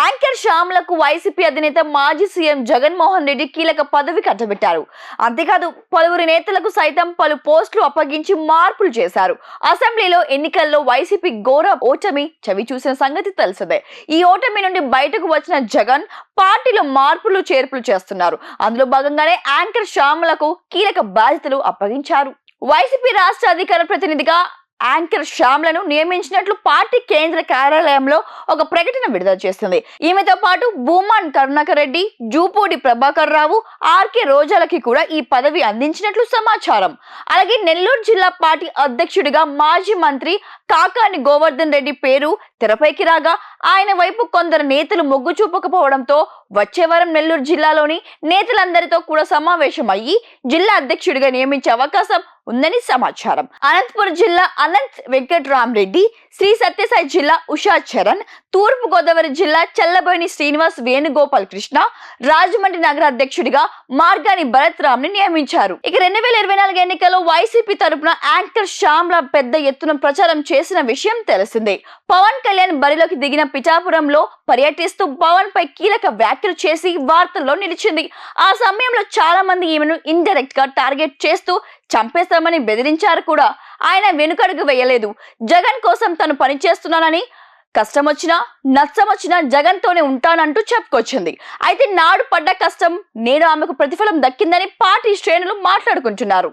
Anchor శ్యామ్లకు YCP అధినేత మాజీ CM Jaganmohan Reddy కీలక పదవి కట్టబెట్టారు. అంతేకాదు పలువురు నేతలకు సైతం పలు పోస్టులు అప్పగించి మార్పులు చేశారు. అసెంబ్లీలో ఎన్నికల్లో వైసీపీ ఘోర ఓటమి చవి చూసిన సంగతి తెలిసిందే. ఈ ఓటమి నుండి బయటకు వచ్చిన జగన్ పార్టీలో మార్పులు చేర్పులు చేస్తున్నారు. అందులో భాగంగానే యాంకర్ శ్యామ్లకు కీలక బాధ్యతలు అప్పగించారు. వైసీపీ రాష్ట్ర అధికార ప్రతినిధిగా యాంకర్ శ్యామ్లను నియమించినట్లు పార్టీ కేంద్ర కార్యాలయంలో ఒక ప్రకటన విడుదల చేసింది. ఈమెతో పాటు భూమాన్ కరుణాకర్ రెడ్డి జూపూడి ప్రభాకర్ రావు ఆర్కే రోజాలకి కూడా ఈ పదవి అందించినట్లు సమాచారం. అలాగే నెల్లూరు జిల్లా పార్టీ అధ్యక్షుడిగా మాజీ మంత్రి కాకాని గోవర్ధన్ రెడ్డి పేరు తెరపైకి రాగా ఆయన వైపు కొందరు నేతలు మొగ్గు చూపకపోవడంతో వచ్చే వారం నెల్లూరు జిల్లాలోని నేతలందరితో కూడా సమావేశం అయ్యి జిల్లా అధ్యక్షుడిగా నియమించే అవకాశం ఉందని సమాచారం. అనంతపురం జిల్లా అనంత్ వెంకట్రామరెడ్డి శ్రీ సత్యసాయి జిల్లా ఉషా చరణ్ తూర్పు గోదావరి జిల్లా చల్లబోయిని శ్రీనివాస్ వేణుగోపాల్ కృష్ణ రాజమండ్రి నగర అధ్యక్షుడిగా మార్గాని భరత్ రామ్ని నియమించారు. ఇక రెండు వేల ఇరవై నాలుగు ఎన్నికల్లో వైసీపీ తరపున యాంకర్ శ్యామ్ల పెద్ద ఎత్తున ప్రచారం చేసిన విషయం తెలిసిందే. పవన్ కళ్యాణ్ బరిలోకి దిగిన పిఠాపురంలో పర్యటిస్తూ పవన్ పై కీలక వ్యాఖ్య వ్యాఖ్యలు చేసి వార్తల్లో నిలిచింది. ఆ సమయంలో చాలా మంది ఈమెను ఇండైరెక్ట్గా టార్గెట్ చేస్తూ చంపేస్తామని బెదిరించారు కూడా. ఆయన వెనుకడుగు వేయలేదు. జగన్ కోసం తను పనిచేస్తున్నానని కష్టం వచ్చినా నష్టం వచ్చినా జగన్తోనే ఉంటానంటూ చెప్పుకొచ్చింది. అయితే నాడు పడ్డ కష్టం నేడు ఆమెకు ప్రతిఫలం దక్కిందని పార్టీ శ్రేణులు మాట్లాడుకుంటున్నారు.